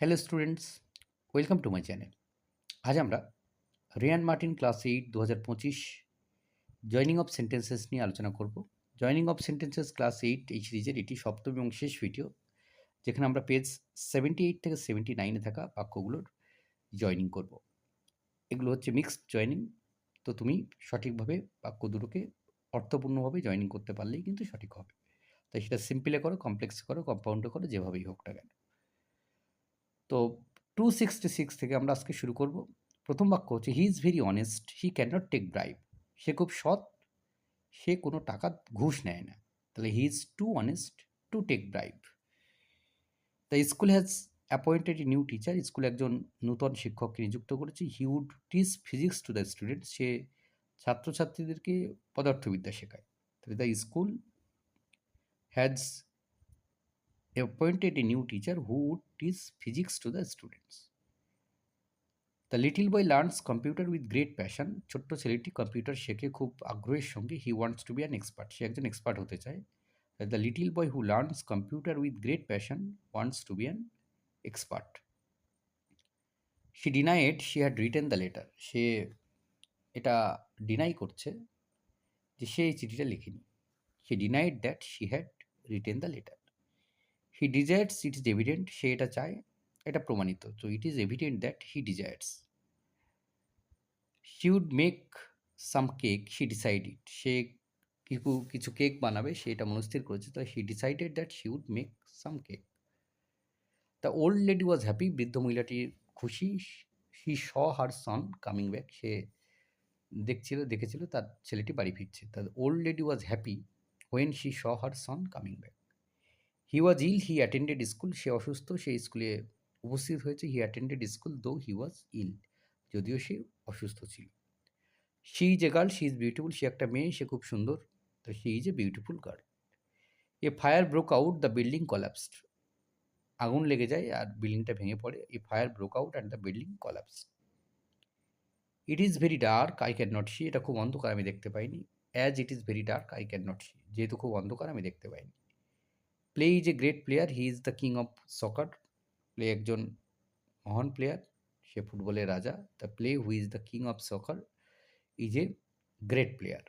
Hello students welcome to my channel আজ আমরা Riyan Martin class eight দু হাজার পঁচিশ জয়নিং অফ সেন্টেন্সেস নিয়ে আলোচনা করব। Joining of sentences class eight এই সিরিজের এটি সপ্তম এবং শেষ ভিডিও যেখানে আমরা পেজ সেভেন্টি এইট থেকে সেভেন্টি নাইনে থাকা বাক্যগুলোর জয়নিং করব। এগুলো হচ্ছে মিক্সড জয়নিং তো তুমি সঠিকভাবে বাক্য দুটোকে অর্থপূর্ণভাবে জয়নিং করতে পারলেই কিন্তু সঠিক হবে। তাই সেটা সিম্পলে করো কমপ্লেক্সে করো কম্পাউন্ডে করো, যেভাবেই হোক না কেন। তো টু সিক্সটি সিক্স থেকে আমরা আজকে শুরু করব। প্রথম বাক্য হচ্ছে he is very honest he can not take drive সে খুব সৎ, সে কোনো টাকা ঘুষ নেয় না। তাহলে he is too honest to take drive the school has appointed a new teacher স্কুলে একজন নূতন শিক্ষককে নিযুক্ত করেছে। He would teach physics to the student সে ছাত্রছাত্রীদেরকে পদার্থবিদ্যা শেখায়। তাহলে the school has appointed a new teacher who would teach physics to the students. The little boy learns computer with great passion ছোট্ট ছেলেটি কম্পিউটার শেখে খুব আগ্রহের সঙ্গে he wants to be an expert সে একজন এক্সপার্ট হতে চায় the little boy who learns computer with great passion wants to be an expert she denied she had written the letter সে এটা ডিনাই করছে যে সে এই চিঠিটা লিখেনি she denied that she had written the letter he desires it is evident সে এটা চায়, এটা প্রমাণিত। তো it is evident that he desires she would make some cake she decide it সে কিছু কিছু কেক বানাবে, সে এটা মনস্থির করেছে। তো he decided that she would make some cake the old lady was happy বৃদ্ধ মহিলাটি খুশি। হি শ হার সন কামিং ব্যাক সে দেখছিল, দেখেছিল, তার ছেলেটি বাড়ি ফিরছে। The old lady was happy when she saw her son coming back he was ill he attended school সে অসুস্থ, সে স্কুলে উপস্থিত হয়েছে হি অ্যাটেন্ডেড স্কুল দো হি ওয়াজ ইল যদিও সে অসুস্থ ছিল। She is a girl she is beautiful সে একটা মেয়ে, সে খুব সুন্দর, তো she is a beautiful girl a fire broke out the building collapsed আগুন লেগে যায় আর বিল্ডিংটা ভেঙে পড়ে a fire broke out and the building collapse it is very dark I can not see এটা খুব অন্ধকার, আমি দেখতে পাইনি। As it is very dark I can not see যেহেতু খুব অন্ধকার, আমি দেখতে পাইনি। Pele is a great player he is the king of soccer Pele একজন মহান প্লেয়ার সে ফুটবলের রাজা. The Pele who is the king of soccer is a great player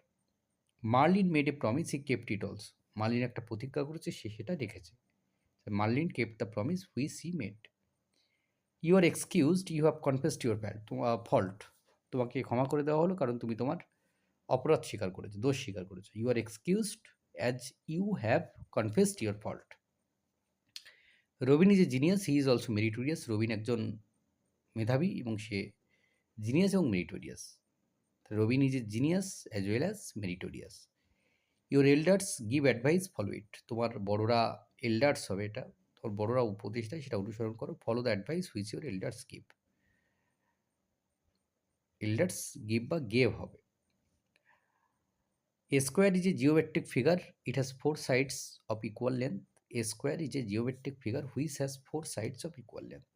Merlin made a promise he kept it also Merlin একটা প্রতিজ্ঞা করেছে। সে সেটা রেখেছে Merlin kept the promise which she made you are excused you have confessed your fault তোমার fault তোমাকে ক্ষমা করে দেওয়া হলো কারণ তুমি তোমার অপরাধ স্বীকার করেছ, দোষ স্বীকার করেছ। You are excused as you have confessed your fault Robin is a genius he is also meritorious Robin একজন মেধাবী এবং সে জিনিয়াস এবং meritorious Robin is a genius as well as meritorious your elders give advice follow it তোমার বড়রা elders হবে এটা। তোর বড়রা উপদেশ দেয়, সেটা অনুসরণ করো। Follow the advice which your elders give elders give বা গেভ হবে। A square is a geometric figure. It has four sides of equal length. A square is a geometric figure which has four sides of equal length.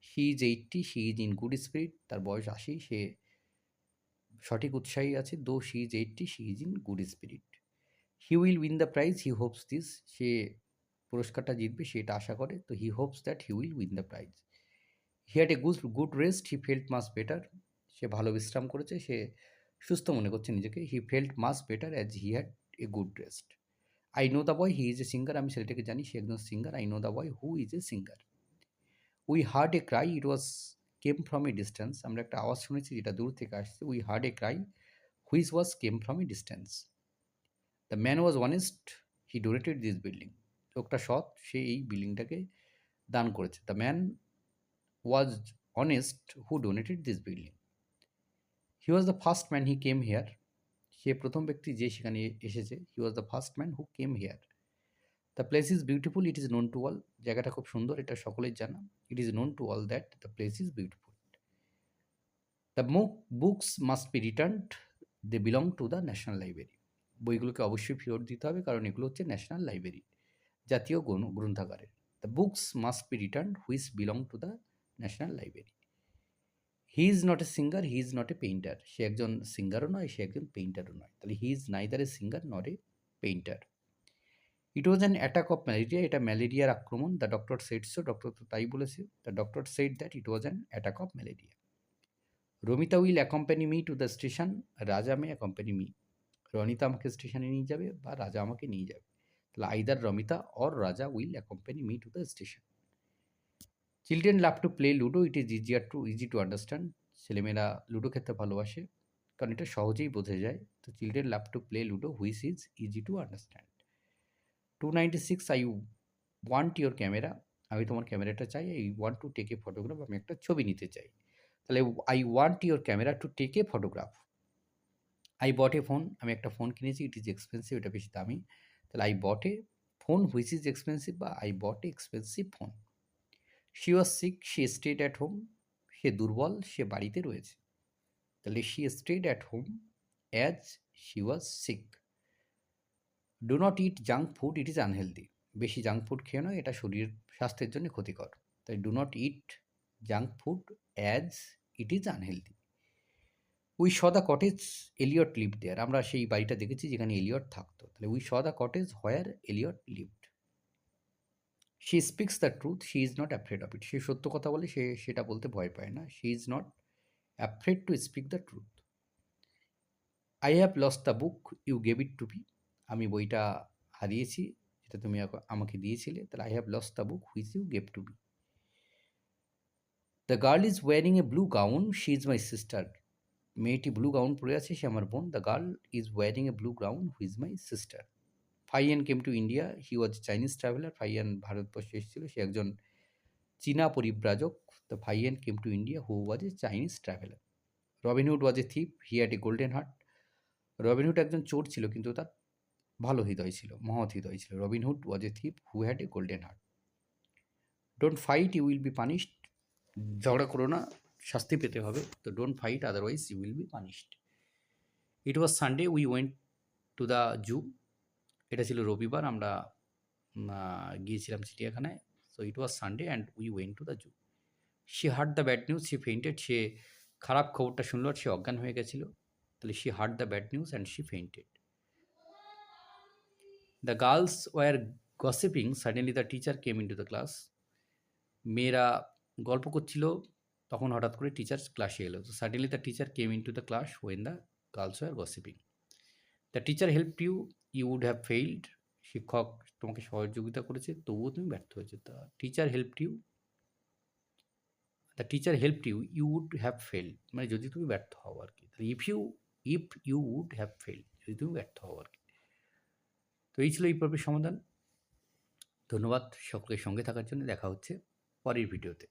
She is 80. She is in good spirit. তার বয়স আশি সে সঠিক উৎসাহী আছে though she is eighty she is in good spirit he will win the prize he hopes this সে পুরস্কারটা জিতবে সে এটা আশা করে তো he hopes that he will win the prize he had a good good rest he felt much better সে ভালো বিশ্রাম করেছে সে সুস্থ মনে করছে নিজেকে। He felt much better as he had a good rest I know the boy he is a singer আমি ছেলেটাকে জানি, সে একজন singer I know the boy who is a singer we heard a cry it was came from a distance আমরা একটা আওয়াজ শুনেছি যেটা দূর থেকে আসছে। We heard a cry which was came from a distance the man was honest he donated this building লোকটা সৎ, সে এই বিল্ডিংটাকে দান করেছে। The man was honest who donated this building he was the first man he came here সে প্রথম ব্যক্তি যে সেখানে এসেছে he was the first man who came here the place is beautiful it is known to all জায়গাটা খুব সুন্দর, এটা সকলের জানা। It is known to all that the place is beautiful the মুক books must be returned they belong to the national library বইগুলোকে অবশ্যই ফেরত দিতে হবে, কারণ এগুলো হচ্ছে ন্যাশনাল লাইব্রেরি জাতীয় গ্রন্থাগারের। The books must be return which belong to the national library he is not a singer he is not a painter সে একজন সিঙ্গারও নয়, সে একজন পেইন্টারও নয়। তাহলে he is neither a singer not a painter it was an attack of malaria এটা ম্যালেরিয়ার আক্রমণ। The doctor said so doctor তো তাই বলেছে। The doctor said that it was an attack of malaria Ramita will accompany me to the station Raja may accompany me Ronita আমাকে স্টেশনে নিয়ে যাবে বা রাজা আমাকে নিয়ে যাবে। তাহলে either Ramita or Raja will accompany me to the station children love to play ludo it is easier to easy to understand ছেলেমেয়েরা লুডো খেলতে ভালোবাসে, কারণ এটা সহজেই বোঝা যায়। তো children love to play ludo which is easy to understand two ninety six I want your camera আমি তোমার ক্যামেরাটা চাই। I want to take a photograph আমি একটা ছবি নিতে চাই। তাহলে I want your camera to take a photograph I bought a phone আমি একটা ফোন কিনেছি। ইট ইজ এক্সপেন্সিভ এটা বেশি দামি। তাহলে I bought a phone which is expensive বা I bought a expensive phone she was sick she stayed at home সে দুর্বল, সে বাড়িতে রয়েছে। তাহলে she stayed at home as she was sick do not eat junk food it is unhealthy বেশি junk food খেয়ে নয়, এটা শরীর স্বাস্থ্যের জন্য ক্ষতিকর। তাই do not eat junk food as it is unhealthy we saw the cottage Eliot live there আমরা সেই বাড়িটা দেখেছি যেখানে এলিয়ট থাকতো। তাহলে we saw the cottage where Eliot lived she speaks the truth she is not afraid of it সে সত্য কথা বলে, সে সেটা বলতে ভয় পায় না। She is not afraid to speak the truth I have lost the book you gave it to be আমি বইটা হারিয়েছি, যেটা তুমি আমাকে দিয়েছিলে, তাহলে I have lost the book which you gave to be the girl is wearing a blue gown she is my sister মেয়েটি blue gown পরে আছে, সে আমার বোন। The girl is wearing a blue gown whose my sister Fahien came to India he was Chinese traveller Fahien ভারতবর্ষে এসেছিল। সে একজন চীনা পরিব্রাজক। The Fahien came to India who was a Chinese traveller Robin Hood was a thief he had a golden heart Robin Hood একজন চোর ছিল, কিন্তু তার ভালো হৃদয় ছিল, মহৎ হৃদয় ছিল। Robin Hood was a thief who had a golden heart don't fight you will be punished ঝগড়া করো না, শাস্তি পেতে হবে। তো don't fight otherwise you will be punished it was Sunday we went to the zoo এটা ছিল রবিবার, আমরা গিয়েছিলাম চিড়িয়াখানায়। So it was Sunday and we went to the zoo she heard the bad news she fainted সে খারাপ খবরটা শুনলো আর সে অজ্ঞান হয়ে গেছিল। তাহলে she heard the bad news and she fainted the girls were gossiping suddenly the teacher came in to the class মেয়েরা গল্প করছিল, তখন হঠাৎ করে টিচার ক্লাসে এলো। তো suddenly the teacher came in to the class when the girls were gossiping the teacher help you you would have failed শিক্ষক তোমাকে সহযোগিতা করেছে, তবুও তুমি ব্যর্থ হয়েছে। The teacher help you the teacher help you you would have failed মানে যদি তুমি ব্যর্থ হও আর কি। If you if you would have failed যদি তুমি ব্যর্থ হও আর কি। তো এই ছিল এই পর্বের সমাধান। ধন্যবাদ সকলের সঙ্গে থাকার জন্য। দেখা হচ্ছে পরের ভিডিওতে।